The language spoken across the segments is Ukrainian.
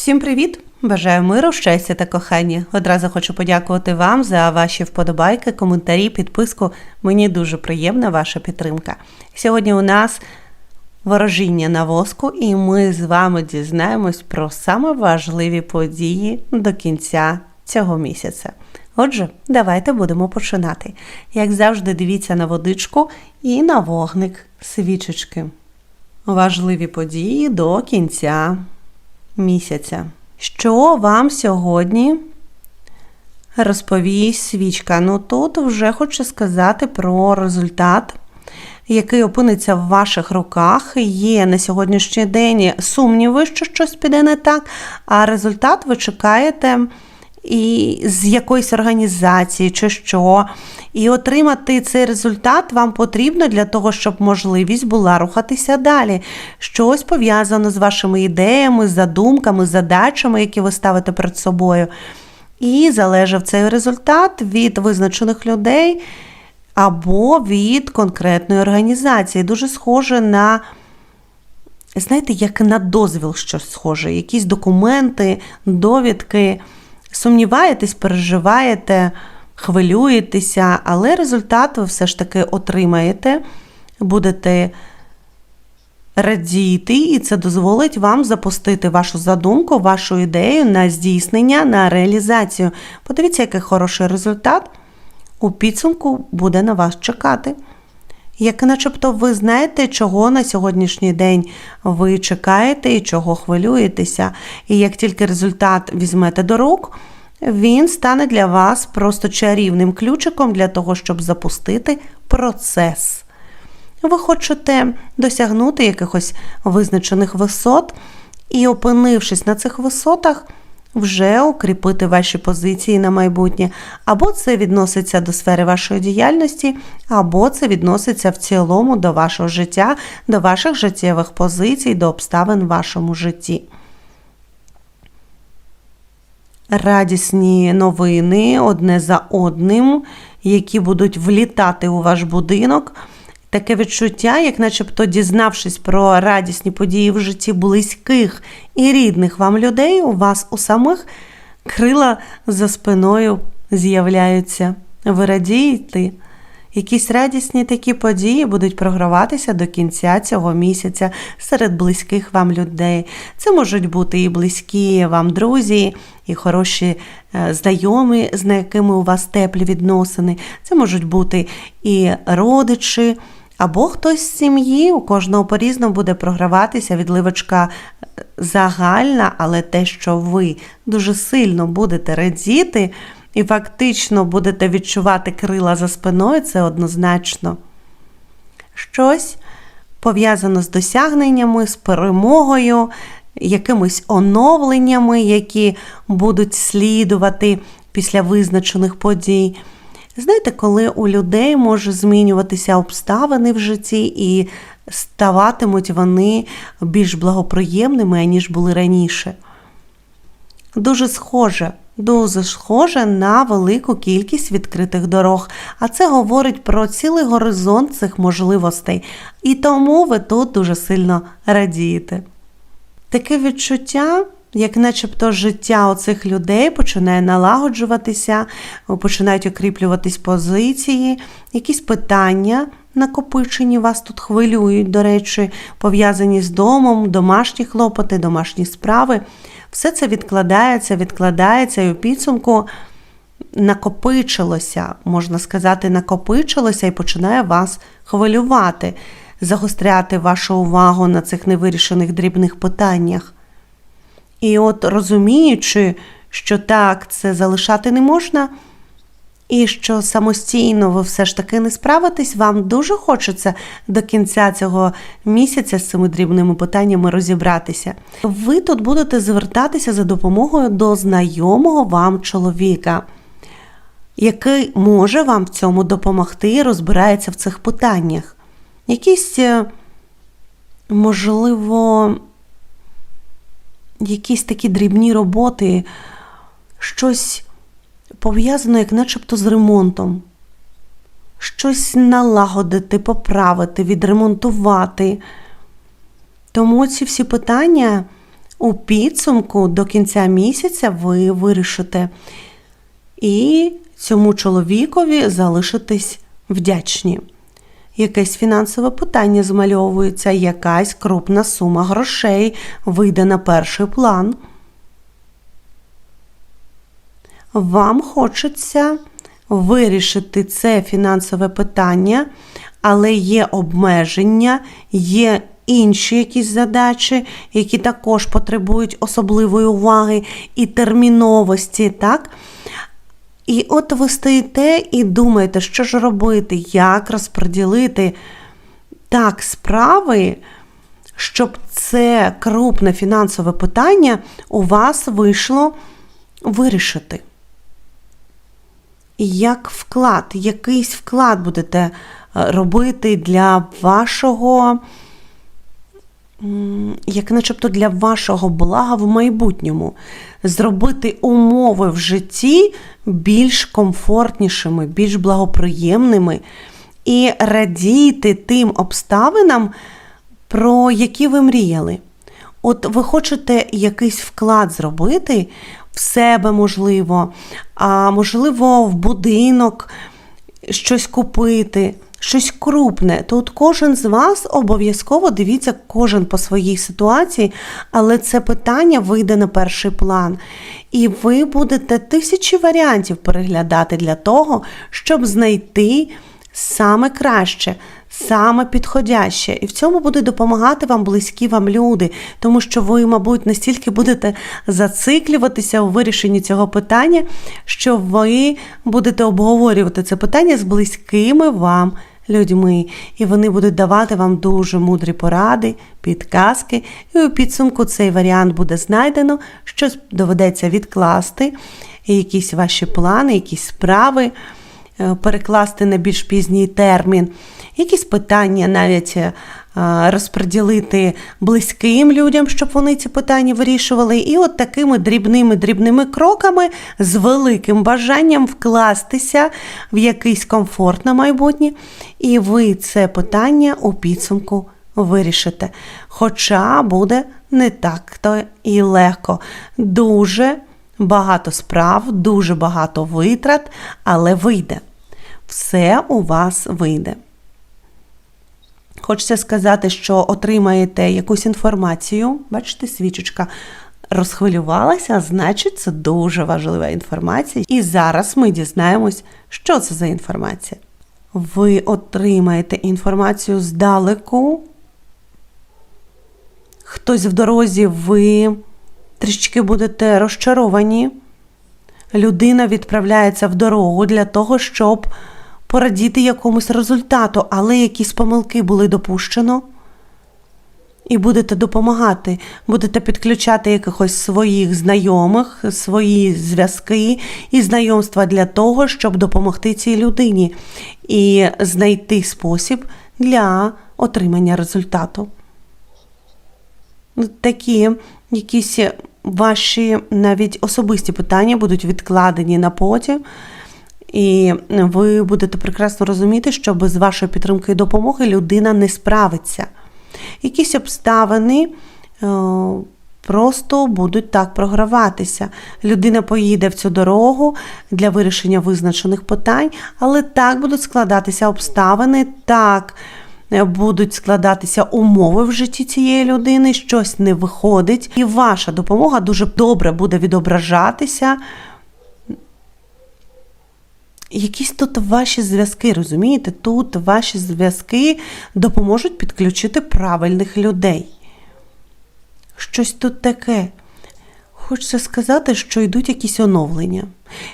Всім привіт! Бажаю миру, щастя та кохання. Одразу хочу подякувати вам за ваші вподобайки, коментарі, підписку. Мені дуже приємна ваша підтримка. Сьогодні у нас ворожіння на воску, і ми з вами дізнаємось про саме важливі події до кінця цього місяця. Отже, давайте будемо починати. Як завжди, дивіться на водичку і на вогник свічечки. Важливі події до кінця місяця. Що вам сьогодні розповість свічка? Ну тут вже хочу сказати про результат, який опиниться в ваших руках. Є на сьогоднішній день сумніви, що щось піде не так, а результат ви чекаєте і з якоїсь організації чи що. І отримати цей результат вам потрібно для того, щоб можливість була рухатися далі. Щось пов'язано з вашими ідеями, задумками, задачами, які ви ставите перед собою. І залежав цей результат від визначених людей або від конкретної організації. Дуже схоже на, знаєте, як на дозвіл щось схоже, якісь документи, довідки. Сумніваєтесь, переживаєте, хвилюєтеся, але результат ви все ж таки отримаєте, будете радіти, і це дозволить вам запустити вашу задумку, вашу ідею на здійснення, на реалізацію. Подивіться, який хороший результат у підсумку буде на вас чекати. Як начебто ви знаєте, чого на сьогоднішній день ви чекаєте і чого хвилюєтеся. І як тільки результат візьмете до рук, він стане для вас просто чарівним ключиком для того, щоб запустити процес. Ви хочете досягнути якихось визначених висот, і, опинившись на цих висотах, вже укріпити ваші позиції на майбутнє. Або це відноситься до сфери вашої діяльності, або це відноситься в цілому до вашого життя, до ваших життєвих позицій, до обставин в вашому житті. Радісні новини одне за одним, які будуть влітати у ваш будинок. Таке відчуття, як начебто дізнавшись про радісні події в житті близьких і рідних вам людей, у вас у самих крила за спиною з'являються. Ви радієте. Якісь радісні такі події будуть програватися до кінця цього місяця серед близьких вам людей. Це можуть бути і близькі вам друзі, і хороші е, знайомі, з якими у вас теплі відносини. Це можуть бути і родичі. Або хтось з сім'ї, у кожного по-різному буде програватися відливочка е, загальна, але те, що ви дуже сильно будете радіти і фактично будете відчувати крила за спиною, це однозначно. Щось пов'язано з досягненнями, з перемогою, якимись оновленнями, які будуть слідувати після визначених подій. Знаєте, коли у людей може змінюватися обставини в житті і ставатимуть вони більш благоприємними, аніж були раніше. Дуже схоже, дуже схоже на велику кількість відкритих дорог, а це говорить про цілий горизонт цих можливостей. І тому ви тут дуже сильно радієте. Таке відчуття як начебто життя оцих людей починає налагоджуватися, починають окріплюватись позиції, якісь питання накопичені вас тут хвилюють, до речі, пов'язані з домом, домашні хлопоти, домашні справи. Все це відкладається, відкладається і у підсумку накопичилося, можна сказати, накопичилося і починає вас хвилювати, загостряти вашу увагу на цих невирішених дрібних питаннях. І от розуміючи, що так це залишати не можна, і що самостійно ви все ж таки не справитесь, вам дуже хочеться до кінця цього місяця з цими дрібними питаннями розібратися. Ви тут будете звертатися за допомогою до знайомого вам чоловіка, який може вам в цьому допомогти і розбирається в цих питаннях. Якісь, е, можливо, якісь такі дрібні роботи, щось пов'язане, як начебто з ремонтом, щось налагодити, поправити, відремонтувати. Тому ці всі питання у підсумку до кінця місяця ви вирішите і цьому чоловікові залишитись вдячні. Якесь фінансове питання змальовується, якась крупна сума грошей вийде на перший план. Вам хочеться вирішити це фінансове питання, але є обмеження, є інші якісь задачі, які також потребують особливої уваги і терміновості, так? І от ви стоїте і думаєте, що ж робити, як розподілити так справи, щоб це крупне фінансове питання у вас вийшло вирішити. Як вклад, якийсь вклад будете е, робити для вашого, як начебто для вашого блага в майбутньому, зробити умови в житті більш комфортнішими, більш благоприємними і радійте тим обставинам, про які ви мріяли. От ви хочете якийсь вклад зробити в себе, можливо, а можливо, в будинок щось купити, щось крупне. То от кожен з вас обов'язково дивіться, кожен по своїй ситуації, але це питання вийде на перший план. І ви будете тисячі варіантів переглядати для того, щоб знайти саме краще, саме підходяще. І в цьому будуть допомагати вам близькі вам люди, тому що ви, мабуть, настільки будете зациклюватися у вирішенні цього питання, що ви будете обговорювати це питання з близькими вам. Людьми, і вони будуть давати вам дуже мудрі поради, підказки, і у підсумку цей варіант буде знайдено, щось доведеться відкласти, якісь ваші плани, якісь справи. Е, перекласти на більш пізній термін, якісь питання навіть е, розподілити близьким людям, щоб вони ці питання вирішували. І от такими дрібними-дрібними кроками з великим бажанням вкластися в якийсь комфорт на майбутнє, і ви це питання у підсумку вирішите. Хоча буде не так то і легко. Дуже багато справ, дуже багато витрат, але вийде все у вас вийде. Хочеться сказати, що отримаєте якусь інформацію, бачите, свічечка розхвилювалася, значить, це дуже важлива інформація. І зараз ми дізнаємось, що це за інформація. Ви отримаєте інформацію здалеку. Хтось в дорозі, ви трішки будете розчаровані. Людина відправляється в дорогу для того, щоб порадіти якомусь результату, але якісь помилки були допущено. І будете допомагати, будете підключати якихось своїх знайомих, свої зв'язки і знайомства для того, щоб допомогти цій людині і знайти спосіб для отримання результату. Такі якісь ваші навіть особисті питання будуть відкладені на потім. І ви будете прекрасно розуміти, що без вашої підтримки і допомоги людина не справиться. Якісь обставини е, просто будуть так програватися. Людина поїде в цю дорогу для вирішення визначених питань, але так будуть складатися обставини, так е, будуть складатися умови в житті цієї людини, щось не виходить, і ваша допомога дуже добре буде відображатися якісь тут ваші зв'язки, розумієте? Тут ваші зв'язки допоможуть підключити правильних людей. Щось тут таке. Хочеться сказати, що йдуть якісь оновлення.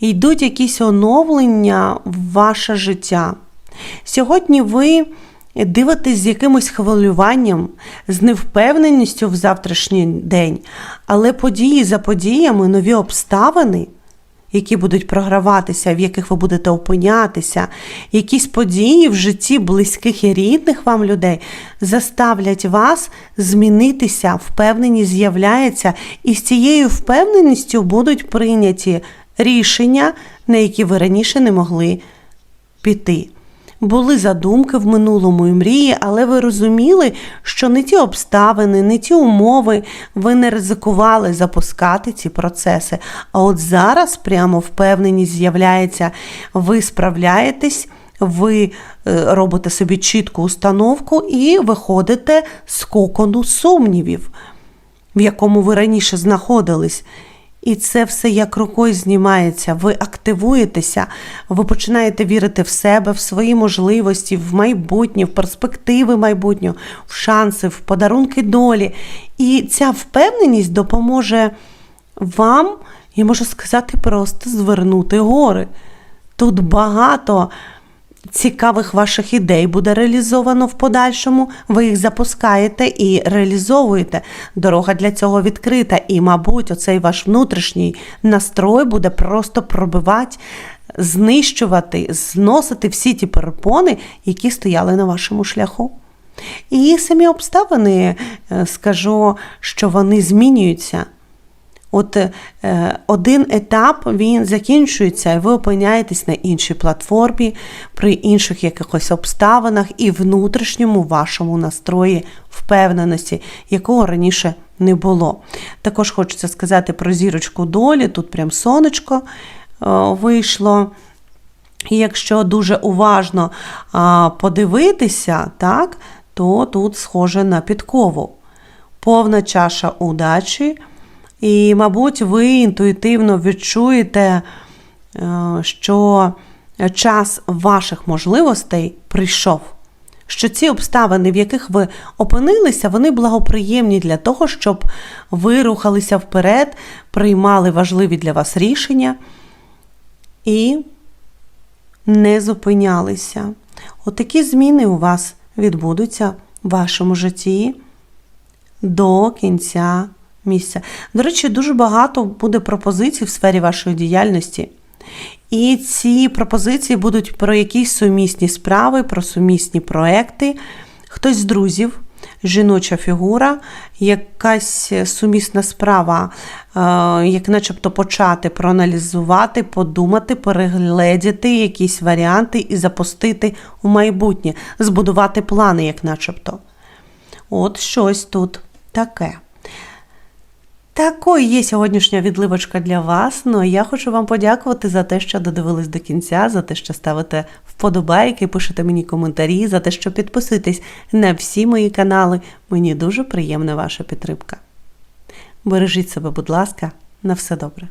Йдуть якісь оновлення в ваше життя. Сьогодні ви дивитесь з якимось хвилюванням, з невпевненістю в завтрашній день, але події за подіями, нові обставини які будуть програватися, в яких ви будете опинятися, якісь події в житті близьких і рідних вам людей заставлять вас змінитися, впевненість з'являється, і з цією впевненістю будуть прийняті рішення, на які ви раніше не могли піти. Були задумки в минулому і мрії, але ви розуміли, що не ті обставини, не ті умови, ви не ризикували запускати ці процеси. А от зараз прямо впевненість з'являється, ви справляєтесь. Ви е, робите собі чітку установку і виходите з кокону сумнівів, в якому ви раніше знаходились. І це все як рукою знімається. Ви активуєтеся, ви починаєте вірити в себе, в свої можливості, в майбутнє, в перспективи майбутнього, в шанси, в подарунки долі. І ця впевненість допоможе вам, я можу сказати, просто звернути гори. Тут багато цікавих ваших ідей буде реалізовано в подальшому. Ви їх запускаєте і реалізовуєте. Дорога для цього відкрита. І, мабуть, оцей ваш внутрішній настрой буде просто пробивати, знищувати, зносити всі ті перепони, які стояли на вашому шляху. І самі обставини, е, скажу, що вони змінюються. От е, один етап він закінчується, і ви опиняєтесь на іншій платформі, при інших якихось обставинах і внутрішньому вашому настрої впевненості, якого раніше не було. Також хочеться сказати про зірочку долі, тут прям сонечко е, вийшло. І якщо дуже уважно подивитися, так, то тут схоже на підкову. Повна чаша удачі. І, мабуть, ви інтуїтивно відчуєте, е, що час ваших можливостей прийшов. Що ці обставини, в яких ви опинилися, вони благоприємні для того, щоб ви рухалися вперед, приймали важливі для вас рішення і не зупинялися. Отакі зміни у вас відбудуться в вашому житті до кінця місця. До речі, дуже багато буде пропозицій в сфері вашої діяльності. І ці пропозиції будуть про якісь сумісні справи, про сумісні проекти, хтось з друзів, жіноча фігура, якась сумісна справа, е, як начебто почати проаналізувати, подумати, перегледіти якісь варіанти і запустити у майбутнє, збудувати плани, як начебто. От щось тут таке. Такою є сьогоднішня відливочка для вас. Ну а я хочу вам подякувати за те, що додивились до кінця, за те, що ставите вподобайки, пишете мені коментарі, за те, що підписуєтесь на всі мої канали. Мені дуже приємна ваша підтримка. Бережіть себе, будь ласка, на все добре.